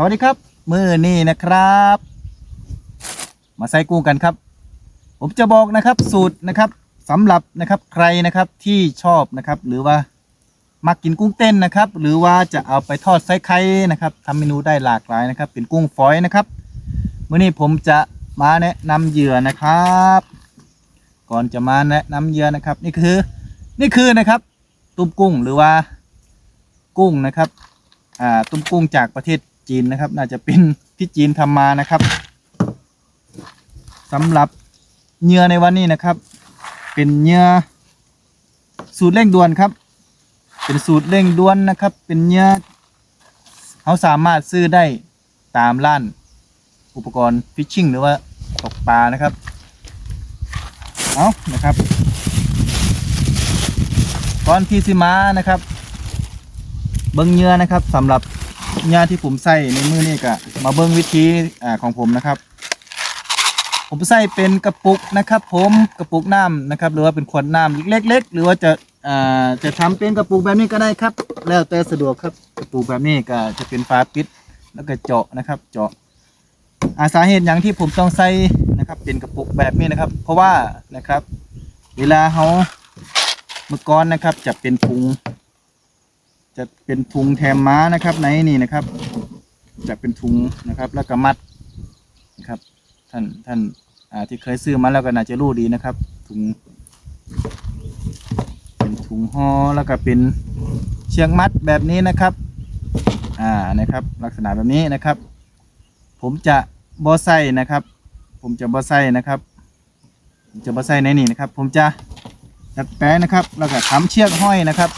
สวัสดีครับ มือนี่นะครับ มาใส่กุ้งกันครับ ผมจะบอกนะครับสูตรนะครับสำหรับนะครับใครนะครับที่ชอบนะครับ หรือว่ามักกินกุ้งเต้นนะครับ หรือว่าจะเอาไปทอดไส้ไข่นะครับทำเมนูได้หลากหลายนะครับ เป็นกุ้งฝอยนะครับมื่อนี้ผมจะมาแนะนำเหยื่อนะครับ ก่อนจะมาแนะนำเหยื่อนะครับ นี่คือ นี่คือนะครับตุ้มกุ้งหรือว่ากุ้งนะครับอ่าตุ้มกุ้งจากประเทศ จีนนะครับ น่าจะเป็นที่จีนทำมานะครับสำหรับเหยื่อในวันนี้นะครับ เป็นเหยื่อสูตรเร่งด่วนครับ เป็นสูตรเร่งด่วนนะครับ เป็นเหยื่อเขาสามารถซื้อได้ตามร้าน อุปกรณ์ฟิชชิ่งหรือว่าตกปลานะครับเอานะครับก่อนที่สิมานะครับ เบิ้งเหยื่อนะครับสำหรับ ยื่อที่ผมใส่ในมือนี่ก็มาเบิ้งวิธีอ่าของผมนะครับ ผมใส่เป็นกระปุกนะครับ ผมกระปุกน้ำนะครับ หรือว่าเป็นขวดน้ำเล็ก ๆ หรือว่าจะอ่าจะทำเป็นกระปุกแบบนี้ก็ได้ครับ แล้วแต่สะดวกครับกระปุกแบบนี้ก็จะเป็นฝาปิดแล้วก็เจาะนะครับ เจาะอาสาเหตุอย่างที่ผมต้องใส่นะครับเป็นกระปุกแบบนี้นะครับ เพราะว่านะครับ เวลาเขาเมื่อก่อนนะครับจะเป็นถุง จะเป็นถุงแถมม้านะครับ ในนี่นะครับ จะเป็นถุงนะครับ แล้วก็มัดนะครับ ท่านท่านอ่าที่เคยซื้อมาแล้วก็น่าจะรู้ดีนะครับ ถุง เป็นถุงห่อแล้วก็เป็นเชือกมัดแบบนี้นะครับ อ่านะครับ ลักษณะแบบนี้นะครับ ผมจะบอไซนะครับ ผมจะบอไซนะครับผมจะบอไซในนี่นะครับ ผมจะจัดแปะนะครับ แล้วก็ทำเชือกห้อยนะครับ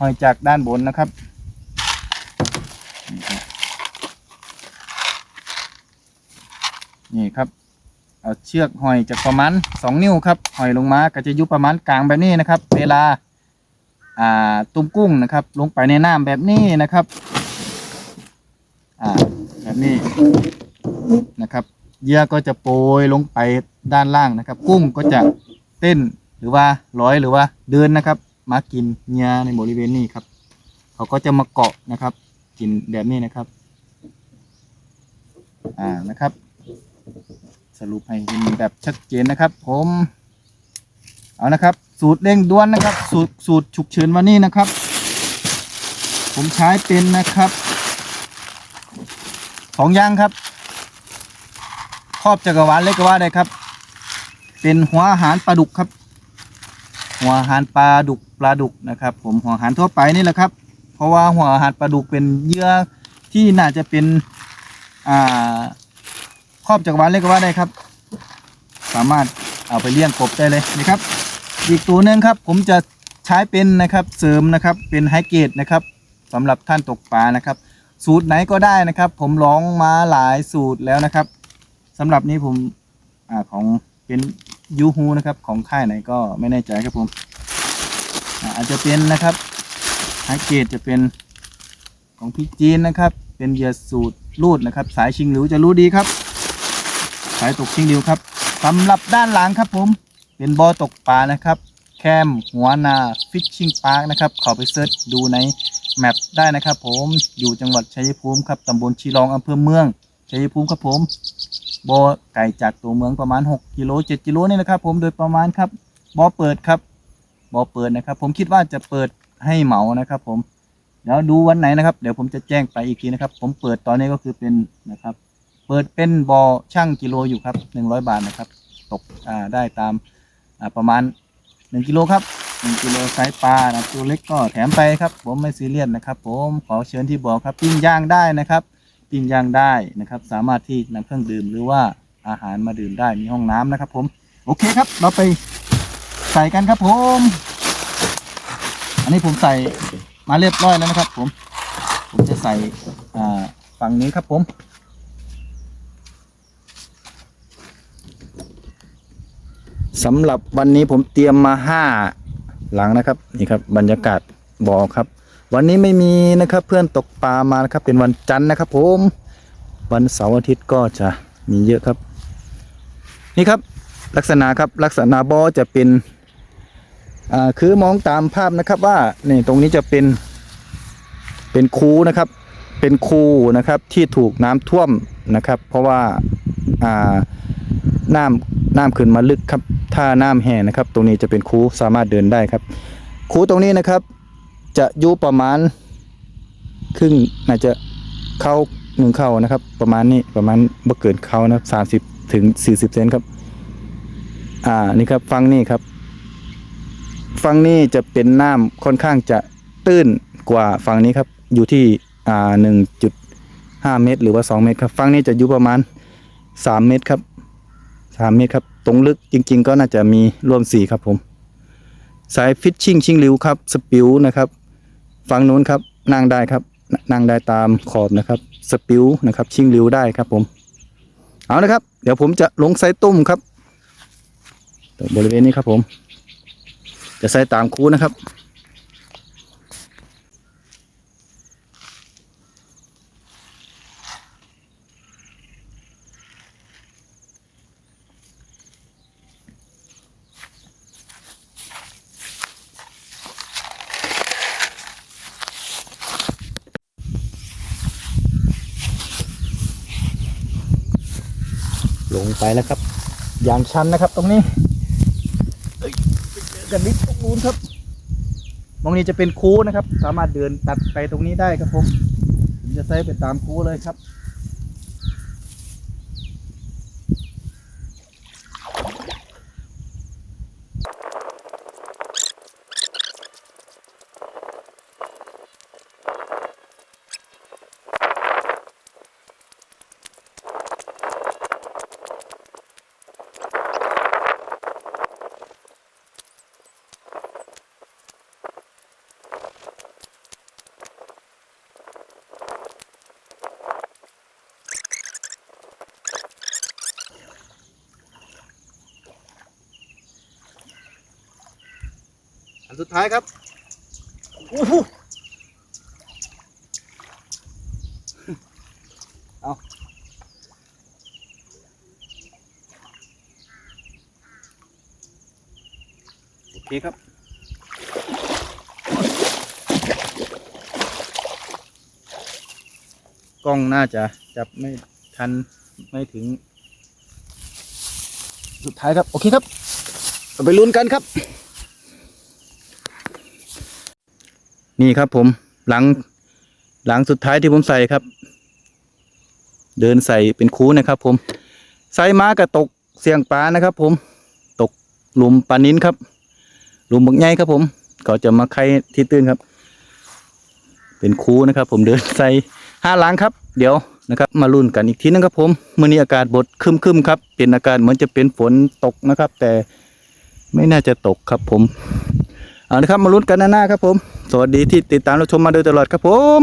ห้อยจากด้านบนนะครับ นี่ครับ เอาเชือกห้อยจากประมาณสองนิ้วครับห้อยลงมาก็จะยู่ประมาณกลางแบบนี้นะครับ เวลาอ่าตุ้มกุ้งนะครับ ลงไปในน้ำแบบนี้นะครับอ่าแบบนี้นะครับเหยื่อก็จะโปรยลงไปด้านล่างนะครับ กุ้งก็จะเต้นหรือว่าร้อยหรือว่าเดินนะครับ มากินเหยื่อในบริเวณนี้ครับ เขาก็จะมาเกาะนะครับ กินแบบนี้นะครับ อ่านะครับ สรุปให้เห็นแบบชัดเจนนะครับ ผมเอานะครับ สูตรเร่งด่วนนะครับ สูตรสูตรฉุกเฉินวันนี้นะครับ ผมใช้เป็นนะครับสองอย่างครับครอบจักรวาลเล็กก็ว่าได้ครับ เป็นหัวอาหารปลาดุกครับ หัวอาหารปลาดุกปลาดุกนะครับ ผมหัวอาหารทั่วไปนี่แหละครับ เพราะว่าหัวอาหารปลาดุกเป็นเยื่อที่น่าจะเป็นอ่าครอบจักรวาลเรียกว่าได้ครับ สามารถเอาไปเลี้ยงกบได้เลยนะครับ อีกตัวหนึ่งครับ ผมจะใช้เป็นนะครับเสริมนะครับเป็นไฮเกรดนะครับสำหรับท่านตกปลานะครับ สูตรไหนก็ได้นะครับ ผมลองมาหลายสูตรแล้วนะครับสำหรับนี้ผมอของเป็น ยูฮูนะครับของค่ายไหนก็ไม่แน่ใจครับผมอาจจะเป็นนะครับไฮเกรดจะเป็นของพี่จีนนะครับ เป็นเหยื่อสูตรรูดนะครับ สายชิงหลิวจะรู้ดีครับ สายตกชิงดิวครับสำหรับด้านหลังครับผม เป็นบ่อตกปลานะครับ แคมหัวนาฟิชชิ่งพาร์คนะครับเข้าไปเซิร์ชดูในแมปได้นะครับ ผมอยู่จังหวัดชัยภูมิครับตำบลชีรองอำเภอเมืองชัยภูมิครับผม บ่อไก่จากตัวเมืองประมาณ 6กิโล7กิโลนี่นะครับ ผมโดยประมาณครับบ่อเปิดครับบ่อเปิดนะครับ ผมคิดว่าจะเปิดให้เหมานะครับ ผมเดี๋ยวดูวันไหนนะครับ เดี๋ยวผมจะแจ้งไปอีกทีนะครับ ผมเปิดตอนนี้ก็คือเป็นนะครับ เปิดเป็นบอช่างกิโลอยู่ครับหนึ่งร้อยบาทนะครับ ตกอ่าได้ตามอ่าประมาณหนึ่งกิโลครับหนึ่งกิโลไซส์ปลานะตัวเล็กก็แถมไปครับ ผมไม่ซีเรียสนะครับ ผมขอเชิญที่บอกครับปิ้งย่างได้นะครับ ปิ้งย่างได้นะครับ สามารถที่นำเครื่องดื่มหรือว่าอาหารมาดื่มได้มีห้องน้ำนะครับ ผมโอเคครับ เราไปใส่กันครับผม อันนี้ผมใส่มาเรียบร้อยแล้วนะครับ ผม ผมจะใส่ฝั่งนี้ครับผมสำหรับวันนี้ผมเตรียมมาห้าหลังนะครับ นี่ครับ บรรยากาศบ่อครับ วันนี้ไม่มีนะครับเพื่อนตกปลามานะครับเป็นวันจันทร์นะครับ ผม วันเสาร์อาทิตย์ก็จะมีเยอะครับ นี่ครับลักษณะครับลักษณะบ่อจะเป็นอ่าคือมองตามภาพนะครับว่านี่ตรงนี้จะเป็นเป็นคูนะครับ เป็นคูนะครับที่ถูกน้ำท่วมนะครับ เพราะว่าอ่าน้ำน้ำขึ้นมาลึกครับ ถ้าน้ำแห้งนะครับ ตรงนี้จะเป็นคูสามารถเดินได้ครับคูตรงนี้นะครับ จะอยู่ประมาณครึ่งน่าจะเข้าหนึ่งเข้านะครับ ประมาณนี้ประมาณบ่เกินเข้านะสามสิบถึงสี่สิบเซนครับ อ่านี่ครับฟังนี่ครับฝั่งนี้จะเป็นน้ำค่อนข้างจะตื้นกว่าฝั่งนี้ครับ อยู่ที่อ่าหนึ่งจุดห้าเมตร หรือว่าสองเมตรครับฝั่งนี้จะอยู่ประมาณสามเมตรครับสามเมตรครับ ตรงลึกจริง ๆ ก็น่าจะมีรวมสี่ครับผม สายฟิชชิงชิงริวครับ สปิวนะครับ ฝั่งนู้นครับนั่งได้ครับ นั่งได้ตามขอบนะครับ สปิวนะครับ ชิงริ้วได้ครับผมเอานะครับ เดี๋ยวผมจะลงไซตุ้มครับตรงบริเวณนี้ครับผม จะใส่ตามคูนะครับ ลงไปแล้วครับ อย่างชันนะครับตรงนี้เอ้ยไปเจอกันนิดตรงนู้นครับมองนี้จะเป็นคูนะครับ สามารถเดินตัดไปตรงนี้ได้ครับผมผมจะใช้ไปตามคูเลยครับ สุดท้ายครับโอ้โหเอาโอเคครับกล้องน่าจะจับไม่ทันไม่ถึง สุดท้ายครับ โอเคครับเราไปลุ้นกันครับ นี่ครับผมหลังหลังสุดท้ายที่ผมใส่ครับ เดินใส่เป็นคูนะครับ ผมใส่ม้ากระตกเสียงปลานะครับ ผมตกหลุมปลานิ้นครับ หลุมบักใหญ่ครับ ผมก็จะมาไข่ที่ตื้นครับ เป็นคูนะครับ ผมเดินใส่ห้าหลังครับ เดี๋ยวนะครับ มาลุ้นกันอีกทีนึงครับ ผมมื่อนี้อากาศบดครึมๆครับ เป็นอากาศเหมือนจะเป็นฝนตกนะครับ แต่ไม่น่าจะตกครับผม เอาละครับมาลุ้นกันหน้าๆครับผม สวัสดีที่ติดตามรับชมมาโดยตลอดครับผม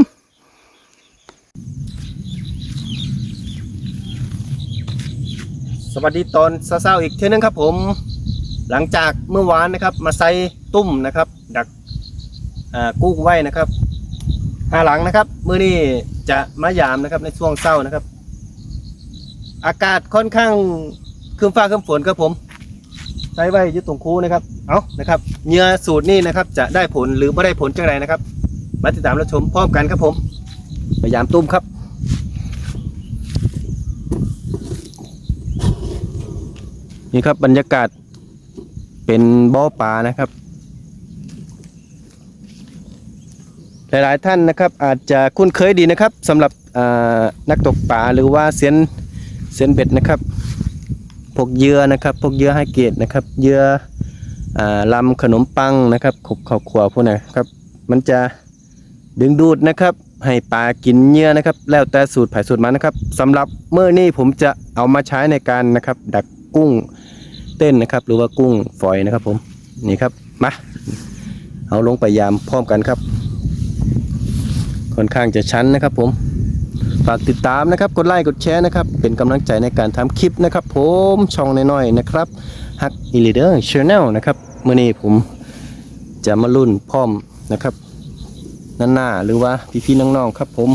สวัสดีตอนเช้าๆอีกเท่านึงครับผม หลังจากเมื่อวานนะครับ มาใส่ตุ้มนะครับ ดักกุ้งไว้นะครับหาหลังนะครับเมื้อนี้จะมายามนะครับในช่วงเช้านะครับ อากาศค่อนข้างครึ้มฟ้าครึ้มฝนครับผม ใช้ไว้ยึดตรงคูนะครับเอานะครับเหงื่อสูตรนี้นะครับ จะได้ผลหรือไม่ได้ผลจังไรนะครับมาติดตามรับชมพร้อมกันครับผม พยายามตุ้มครับนี่ครับบรรยากาศเป็นบ่อปลานะครับ หลายๆท่านนะครับ อาจจะคุ้นเคยดีนะครับสำหรับนักตกปลาหรือว่าเซียนเซียนเบ็ดนะครับ พวกเยื่อนะครับพวกเยื่อให้เกรดนะครับเยื่ออลำขนมปังนะครับขบข้าวขัวพวกนี้ครับ มันจะดึงดูดนะครับให้ปลากินเยื่อนะครับ แล้วแต่สูตรไผ่สูตรมันนะครับสำหรับเมื่อนี้ผมจะเอามาใช้ในการนะครับ ดักกุ้งเต้นนะครับ หรือว่ากุ้งฝอยนะครับผมนี่ครับมาเอาลงไปยามพร้อมกันครับ ค่อนข้างจะชั้นนะครับผม ฝากติดตามนะครับ กดไลค์กดแชร์นะครับ เป็นกำลังใจในการทำคลิปนะครับผมช่องน้อยๆนะครับฮักอีลีเดอร์ชาแนลนะครับเมื่อนี้ผมจะมารุ่นพร้อมนะครับนั่นหน้าหรือว่าพี่ๆน้องๆครับผม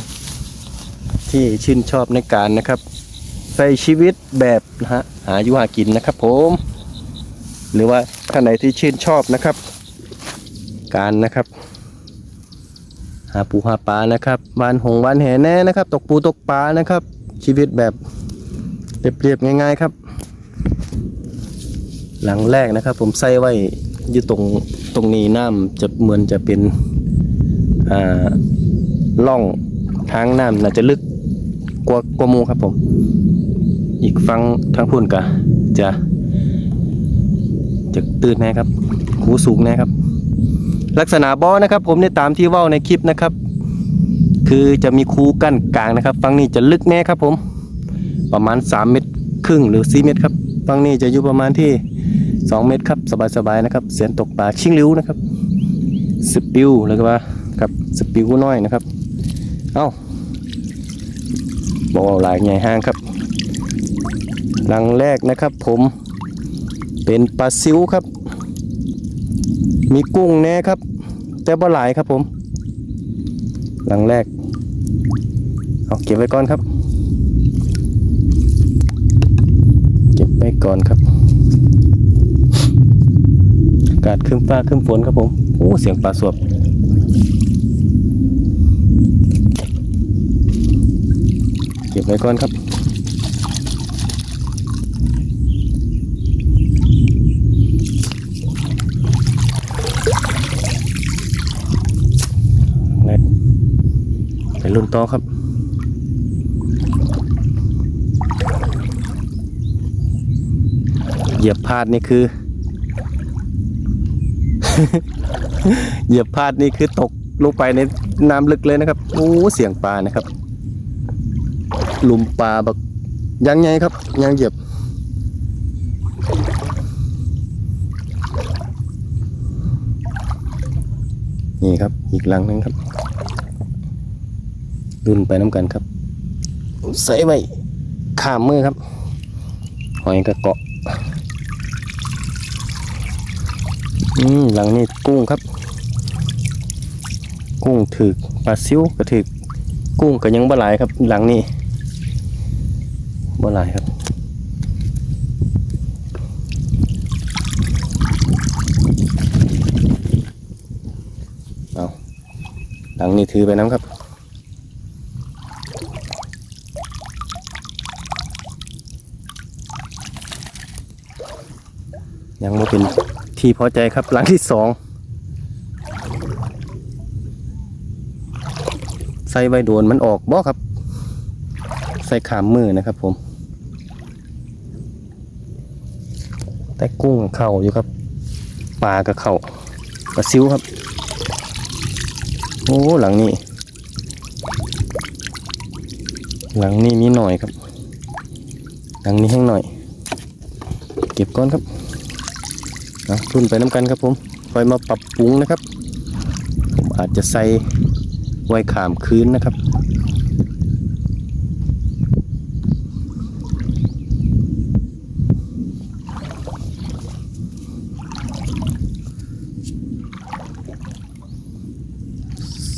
ที่ชื่นชอบในการนะครับใช้ชีวิตแบบนะฮะหาอยู่หากินนะครับผม หรือว่าท่านไหนที่ชื่นชอบนะครับ การนะครับ หาปูหาปลานะครับวานหงวานแหแน่นะครับ ตกปูตกปลานะครับ ชีวิตแบบเรียบๆง่าย ๆครับ หลังแรกนะครับ ผมใส่ไว้อยู่ตรงตรงนี้น้ำจะเหมือนจะเป็นอ่าล่องทางน้ำน่าจะลึกกว่ากว่ามูครับผม อีกฟังทางพุ่นกะจะจะตื่นแน่ครับหูสูงแน่ครับ ลักษณะบ่อนะครับ ผมในตามที่ว้าในคลิปนะครับ คือจะมีคูกั้นกลางนะครับฝั่งนี้จะลึกแน่ครับ ผม ประมาณ 3 เมตรครึ่งหรือ 4 เมตรครับฝั่งนี้จะอยู่ประมาณที่ 2 เมตรครับ สบายๆนะครับ เสียนตกปลาชิงริ้วนะครับสปิวแล้วก็ว่าครับสปิวน้อยนะครับ เอ้าบอกว่าหลายใหญ่ห้างครับลังแรกนะครับ ผมเป็นปลาซิวครับ มีกุ้งแน่ครับ แต่บ่หลายครับผม หลังแรก เอาเก็บไว้ก่อนครับ เก็บไว้ก่อนครับ อากาศครึ้มฟ้าครึ้มฝนครับผม โอ้เสียงปลาสวบเก็บไว้ก่อนครับ แรกไป รุ่นต่อครับเหยียบพลาดนี่คือ เหยียบพลาดนี่คือตกลงไปในน้ำลึกเลยนะครับโอ้เสียงปลานะครับหลุมปลาแบักยังไงครับ ยังเหยียบนี่ครับอีกหลังนึงครับ รุ่นไปน้ำกันครับ ใส่ไว้ข้ามมือครับ หอยกระเกาะอืมหลังนี้กุ้งครับ กุ้งถือกปลาซิวกระถือกกุ้งก็ยังบ่หลายครับ หลังนี้บ่หลายครับเอาหลังนี้ถือไปน้ำครับ ยังไม่เป็น ที่พอใจครับหลังที่สองใส่ใบโดนมันออกบ่ครับ ใส่ขามมือนะครับผม แต่กุ้งเข่าอยู่ครับปลากับเข่าปลาซิวครับ โอ้หลังนี้ หลังนี้มีหน่อยครับ หลังนี้แห้งหน่อย เก็บก้อนครับ เอารุ่นไปน้ำกันครับผมคอยมาปรับปรุงนะครับ ผมอาจจะใส่ไว้ขามคืนนะครับ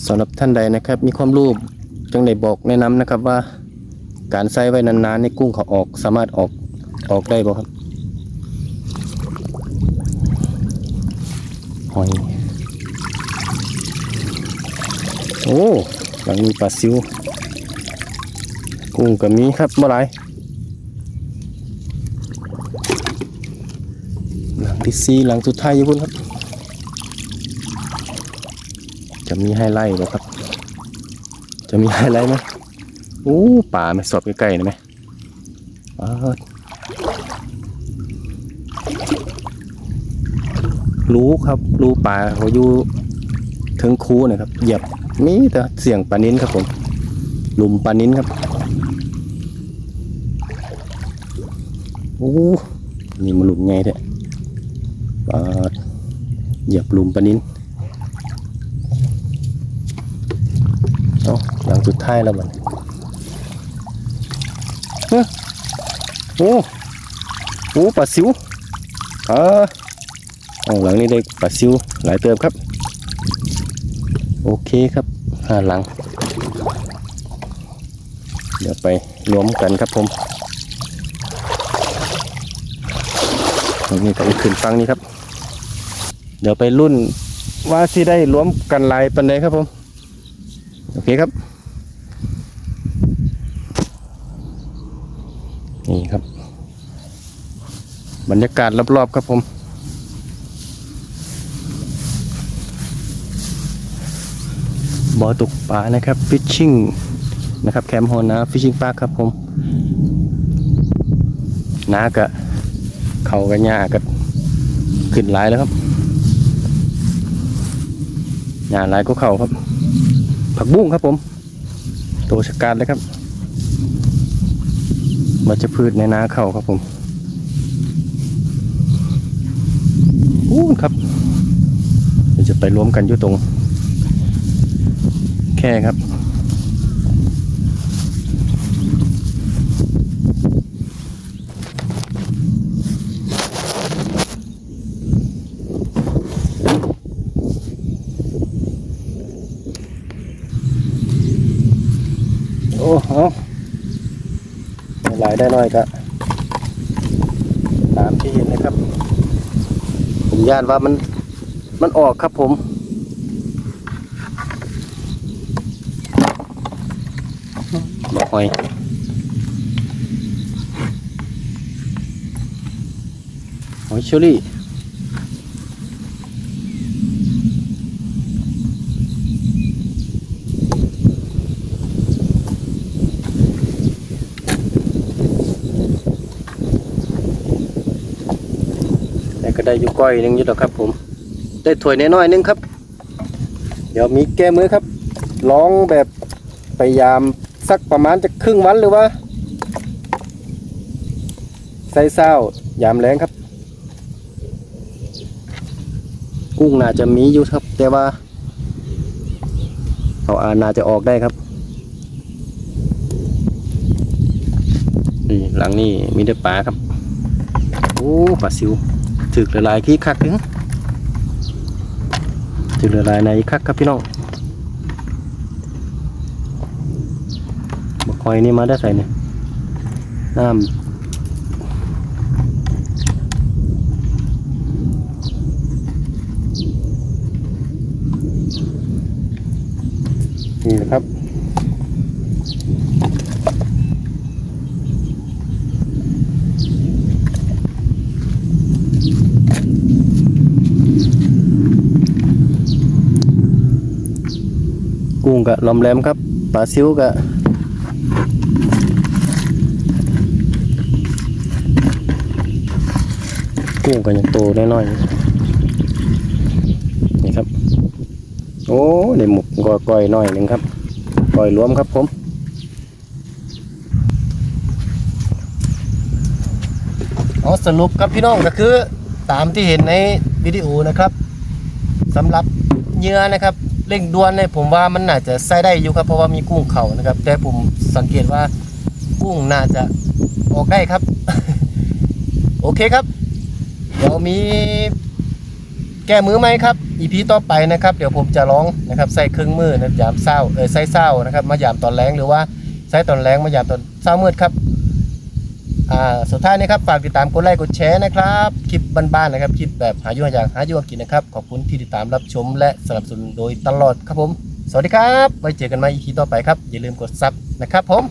สำหรับท่านใดนะครับ มีความรู้จังได้บอกแนะนำนะครับว่า การใส่ไว้นานๆในกุ้งเขาออกสามารถออกออกได้บ่ครับ หอย โอ้หลังมีปลาซิว กุ้งก็มีครับเมื่อไรหลังที่สี่หลังสุดท้ายอยู่พุ่นครับ จะมีไฮไลท์บ่ครับ จะมีไฮไลท์ไหมโอ้ป่าไหมสอบใกล้ๆน่อยไหม รู้ครับรู้ป่าเขาอยู่ถึงคูนะครับเหยียบมีแต่เสียงปลานิ้นครับผมหลุมปลานิ้นครับโอ้นี่มันหลุมไงแท้ปาเหยียบหลุมปลานิ้นเอาหลังสุดท้ายแล้วมันโอ้โอ้ปลาซิวเออ เอาหลังนี้ได้ปลาซิวหลายเติมครับ โอเคครับห้าหลัง เดี๋ยวไปรวมกันครับผมตรงนี้ก็ขึ้นฟังนี้ครับ เดี๋ยวไปรุ่นว่าสิได้รวมกันลายปันใดครับผม โอเคครับ นี่ครับ บรรยากาศรอบๆครับผม บ่อตกปลานะครับฟิชชิ่งนะครับแคมป์โฮนะฟิชชิ่งปลาครับผมนากะเขากันยากะขึ้นหลายแล้วครับหญ้าหลายก็เข่าครับ ผักบุ้งครับผมโตชะการเลยครับมันจะพืชในนาเขาครับผมอู้ครับเดี๋ยวจะไปรวมกันอยู่ตรง แค่ครับ โอ้โหหลายได้น้อยก็ตามที่เห็นนะครับ ผมย่านว่ามันมันออกครับผม บอก หอยหอยเชอรี่แต่ก็ได้อยู่ก้อยหนึงอยู่แล้วครับผม ได้ถ้วยน้อยๆหนึงครับ เดี๋ยวมีแก้มือครับลองแบบพยายาม สักประมาณจะครึ่งวันหรือว่าใส่เศร้ายามแรงครับ กุ้งน่าจะมีอยู่ครับ แต่ว่าเขาอาน่าจะออกได้ครับนี่หลังนี่มีแต่ปลาครับโอ้ปลาซิวถึกละลายขี้คักถึงถึกละลายในคักครับพี่น้อง บักห อยนี่มาได้ใส่เนี่ยน้ำนี่นะครับกุ้งกะลอมแหลมครับปลาซิวกะ กุ้งก็ยังโตน้อยๆนี่ครับ โอ้ในหมกก็ก้อยน้อยหนึ่งครับก้อยรวมครับผมเอาสรุปครับพี่น้องก็คือ ตามที่เห็นในวิดีโอนะครับสำหรับเหยื่อนะครับเร่งด่วนเนี่ยผมว่ามันน่าจะใส่ได้อยู่ครับเพราะว่ามีกุ้งเขานะครับ แต่ผมสังเกตว่ากุ้งน่าจะออกได้ครับ โอเคครับ เดี๋ยวมีแก้มือไหมครับอีพีต่อไปนะครับ เดี๋ยวผมจะร้องนะครับใส่เครื่องมือนะยามเศร้าเออใส่เศร้านะครับ มายามตอนแรงหรือว่าใส่ตอนแรงมายามตอนเศร้ามืดครับอ่าสุดท้ายนี้ครับฝากติดตามกดไลค์กดแชร์นะครับคลิปบ้านๆนะครับคลิปแบบหายู่หาอย่างหายู่หากินนะครับขอบคุณที่ติดตามรับชมและสนับสนุนโดยตลอดครับผม สวัสดีครับไว้เจอกันใหม่อีพีต่อไปครับอย่าลืมกดซับนะครับผม